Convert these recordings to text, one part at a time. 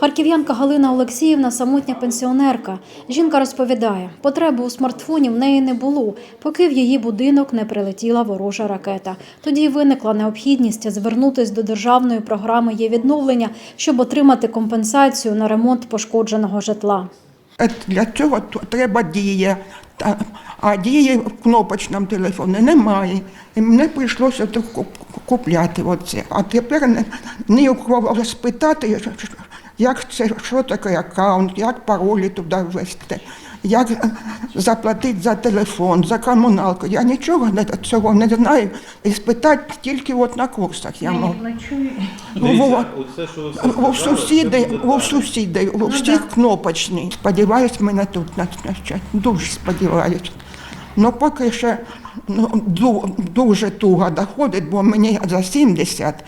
Харків'янка Галина Олексіївна самотня пенсіонерка. Жінка розповідає, потреби у смартфоні в неї не було, поки в її будинок не прилетіла ворожа ракета. Тоді виникла необхідність звернутися до державної програми є відновлення, щоб отримати компенсацію на ремонт пошкодженого житла. Е, Для цього треба дія. А дії в кнопочному телефоні немає. І мені прийшлося купляти оце. А тепер не, у кого спитати, як це, що таке аккаунт, як паролі туди ввести, як е, заплатити за телефон, за комуналку. Я нічого не- цього не знаю. І спитати тільки от на курсах я можу. Дивіться, оце, що ви все У сказали, сусідей, це буде у так. сусідей, у всіх кнопочні. Сподіваюсь, мене тут навчать. Дуже сподіваюсь. Ну, поки ще ну, ду- дуже туго доходить, бо мені за 70.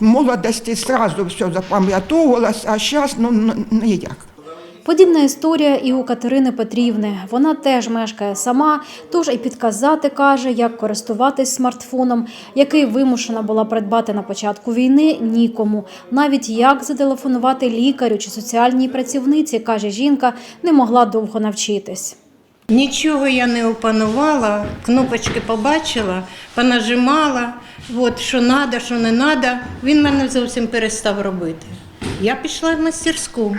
В молодості одразу все запам'ятовувалось, а зараз ну, ніяк. Подібна історія і у Катерини Петрівни. Вона теж мешкає сама, тож і підказати каже, як користуватись смартфоном, який вимушена була придбати на початку війни, нікому. Навіть як зателефонувати лікарю чи соціальній працівниці, каже жінка, не могла довго навчитись. Нічого я не опанувала, кнопочки побачила, понажимала, от, що треба, що не треба. Він мене зовсім перестав робити. Я пішла в мастерську.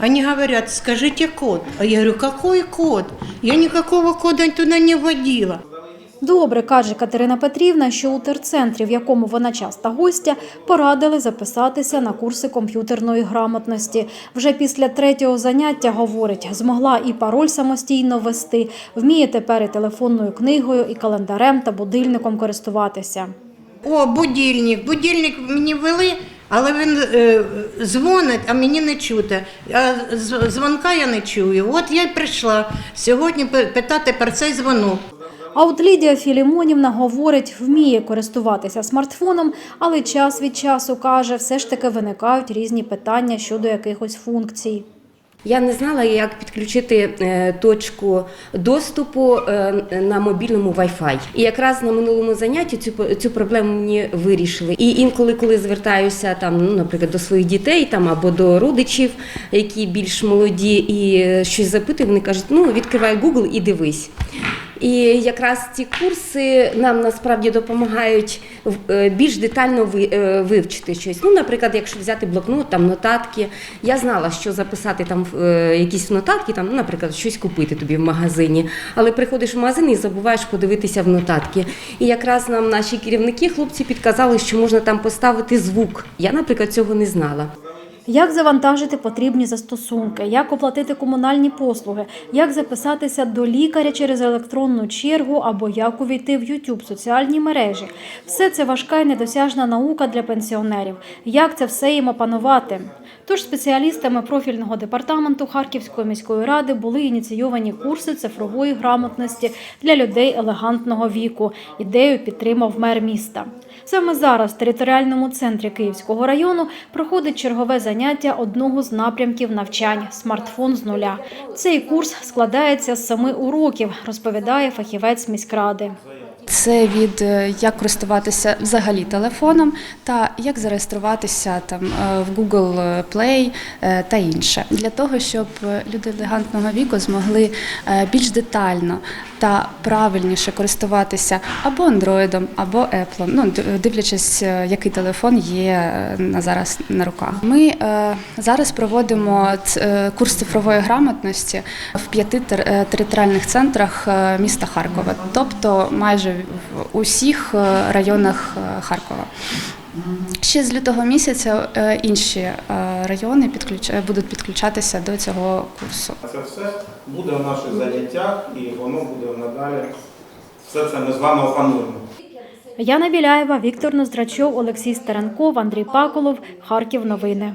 Вони кажуть, скажіть код. А я говорю, який код? Я ніякого кода туди не вводила. Добре, каже Катерина Петрівна, що у терцентрі, в якому вона часта гостя, порадили записатися на курси комп'ютерної грамотності. Вже після третього заняття, говорить, змогла і пароль самостійно ввести, вміє тепер і телефонною книгою, і календарем та будильником користуватися. О, будильник. Будильник мені ввели, але він е, дзвонить, а мені не чути. А дзвонка я не чую. От я й прийшла сьогодні пи- питати про цей дзвонок. А от Лідія Філімонівна говорить, вміє користуватися смартфоном, але час від часу каже, все ж таки виникають різні питання щодо якихось функцій. Я не знала, як підключити е, точку доступу е, на мобільному Wi-Fi. І якраз на минулому занятті цю цю проблему мені вирішили. І інколи, коли звертаюся там, ну, наприклад, до своїх дітей там або до родичів, які більш молоді, і е, щось запитую, вони кажуть, ну відкривай Google і дивись. І якраз ці курси нам насправді допомагають е, більш детально е, вивчити щось. Ну, наприклад, якщо взяти блокнот, там нотатки, я знала, що записати там е, якісь нотатки, там, ну, наприклад, щось купити тобі в магазині. Але приходиш в магазин і забуваєш подивитися в нотатки. І якраз нам наші керівники, хлопці, підказали, що можна там поставити звук. Я, наприклад, цього не знала. Як завантажити потрібні застосунки, як оплатити комунальні послуги, як записатися до лікаря через електронну чергу або як увійти в YouTube, соціальні мережі. Все це важка і недосяжна наука для пенсіонерів. Як це все їм опанувати? Тож спеціалістами профільного департаменту Харківської міської ради були ініційовані курси цифрової грамотності для людей елегантного віку. Ідею підтримав мер міста. Саме зараз в територіальному центрі Київського району проходить чергове заняття одного з напрямків навчань смартфон з нуля. Цей курс складається з семи уроків, розповідає фахівець міськради. Це від е, як користуватися взагалі телефоном та як зареєструватися там е, в Google Play е, та інше для того, щоб люди елегантного віку змогли більш детально та правильніше користуватися або Android, або Apple, ну дивлячись, е, який телефон є е, на зараз на руках. Ми е, зараз проводимо курс цифрової грамотності в п'яти тер- територіальних центрах міста Харкова, тобто майже в усіх районах Харкова. Ще з лютого місяця е, інші е, райони підключ... е, будуть підключатися до цього курсу. Це все буде в наших заняттях і воно буде надалі. Все це ми з вами опануємо. Яна Біляєва, Віктор Ноздрачов, Олексій Старенков, Андрій Паколов, Харків. Новини.